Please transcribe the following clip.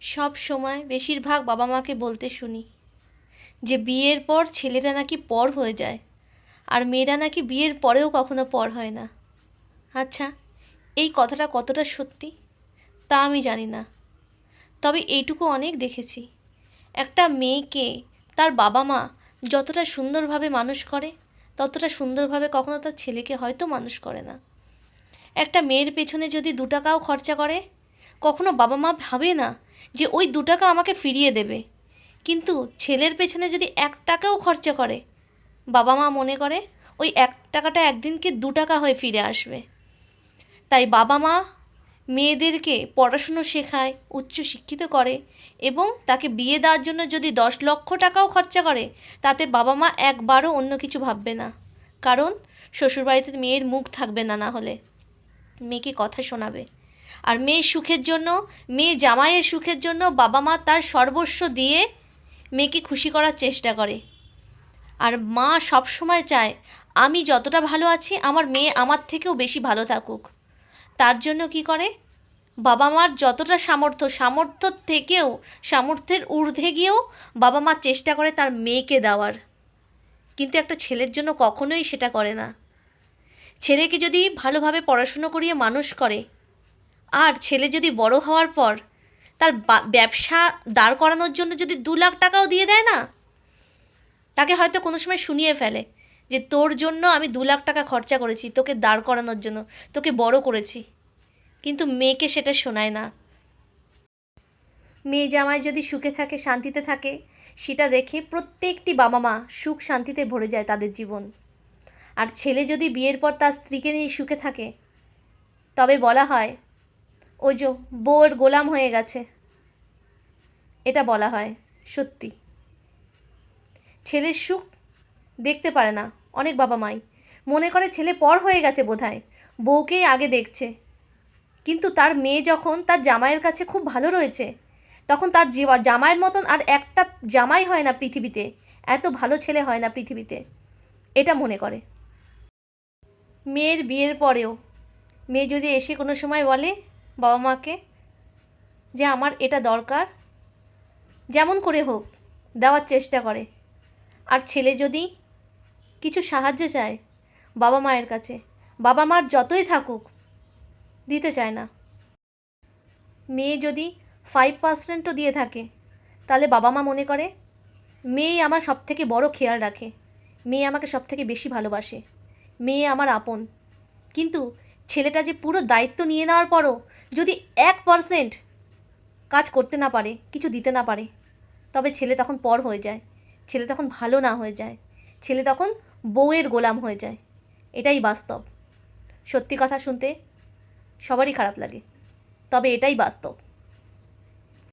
সব সময় বেশিরভাগ বাবা মাকে বলতে শুনি যে বিয়ের পর ছেলেরা নাকি পর হয়ে যায় আর মেয়েরা নাকি বিয়ের পরেও কখনো পর হয় না। আচ্ছা এই কথাটা কতটা সত্যি তা আমি জানি না। তবে এইটুকু অনেক দেখেছি। একটা মেয়েকে তার বাবা মা যতটা সুন্দরভাবে মানুষ করে, ততটা সুন্দরভাবে কখনো তার ছেলেকে হয়তো মানুষ করে না। একটা মেয়ের পেছনে যদি দু টাকাও খরচা করে, কখনো বাবা মা ভাবে না যে ওই দু টাকা আমাকে ফিরিয়ে দেবে। কিন্তু ছেলের পেছনে যদি এক টাকাও খরচা করে, বাবা মা মনে করে ওই এক টাকাটা একদিনকে দু টাকা হয়ে ফিরে আসবে। তাই বাবা মা মেয়েদেরকে পড়াশুনো শেখায়, উচ্চ শিক্ষিত করে এবং তাকে বিয়ে দেওয়ার জন্য যদি দশ লক্ষ টাকাও খরচা করে, তাতে বাবা মা একবারও অন্য কিছু ভাববে না। কারণ শ্বশুরবাড়িতে মেয়ের মুখ থাকবে না না হলে। মেয়েকে কথা শোনাবে। আর মেয়ের সুখের জন্য, মেয়ে জামাইয়ের সুখের জন্য বাবা মা তার সর্বস্ব দিয়ে মেয়েকে খুশি করার চেষ্টা করে। আর মা সব সময় চায়, আমি যতটা ভালো আছি, আমার মেয়ে আমার থেকেও বেশি ভালো থাকুক। তার জন্য কি করে? বাবা মার যতটা সামর্থ্য সামর্থ্য থেকেও, সামর্থ্যের ঊর্ধ্বে গিয়েও বাবা মা চেষ্টা করে তার মেয়েকে দেওয়ার। কিন্তু একটা ছেলের জন্য কখনোই সেটা করে না। ছেলেকে যদি ভালোভাবে পড়াশুনো করিয়ে মানুষ করে আর ছেলে যদি বড় হওয়ার পর তার ব্যবসা দাঁড় করানোর জন্য যদি দু লাখ টাকাও দিয়ে দেয় না? তাকে হয়তো কোনো সময় শুনিয়ে ফেলে যে তোর জন্য আমি দু লাখ টাকা খরচা করেছি, তোকে দাঁড় করানোর জন্য, তোকে বড় করেছি। কিন্তু মেয়েকে সেটা শোনায় না। মেয়ে জামাই যদি সুখে থাকে, শান্তিতে থাকে, সেটা দেখে প্রত্যেকটি বাবা মা সুখ শান্তিতে ভরে যায় তাদের জীবন। আর ছেলে যদি বিয়ের পর তার স্ত্রীকে নিয়ে সুখে থাকে, তবে বলা হয় ওই যে গোলাম হয়ে গেছে। এটা বলা হয়, সত্যি। ছেলের সুখ দেখতে পারে না, অনেক বাবা মাই। মনে করে ছেলে পর হয়ে গেছে বোধহয়, বউকেই আগে দেখছে। কিন্তু তার মেয়ে যখন তার জামাইয়ের কাছে খুব ভালো রয়েছে, তখন তার জামাইয়ের মতন আর একটা জামাই হয় না পৃথিবীতে, এত ভালো ছেলে হয় না পৃথিবীতে, এটা মনে করে। মেয়ের বিয়ের পরেও, মেয়ে যদি এসে কোনো সময় বলে বাবা মাকে যে আমার এটা দরকার। যেমন করে হোক, দেওয়ার চেষ্টা করে। আর ছেলে যদি কিছু সাহায্য চায় বাবা মায়ের কাছে বাবা মার যতই থাকুক, দিতে চায় না। মেয়ে যদি ফাইভ পার্সেন্টও দিয়ে থাকে, তাহলে বাবা মা মনে করে, মেয়ে আমার সব থেকে বড় খেয়াল রাখে। মেয়ে আমাকে সব থেকে বেশি ভালোবাসে। মেয়ে আমার আপন। কিন্তু ছেলেটা যে পুরো দায়িত্ব নিয়ে নেওয়ার পরও যদি এক পারসেন্ট কাজ করতে না পারে, কিছু দিতে না পারে, তবে ছেলে তখন পর হয়ে যায়। ছেলে তখন ভালো না হয়ে যায়। ছেলে তখন বউয়ের গোলাম হয়ে যায়। এটাই বাস্তব। সত্যি কথা শুনতে সবারই খারাপ লাগে, তবে এটাই বাস্তব।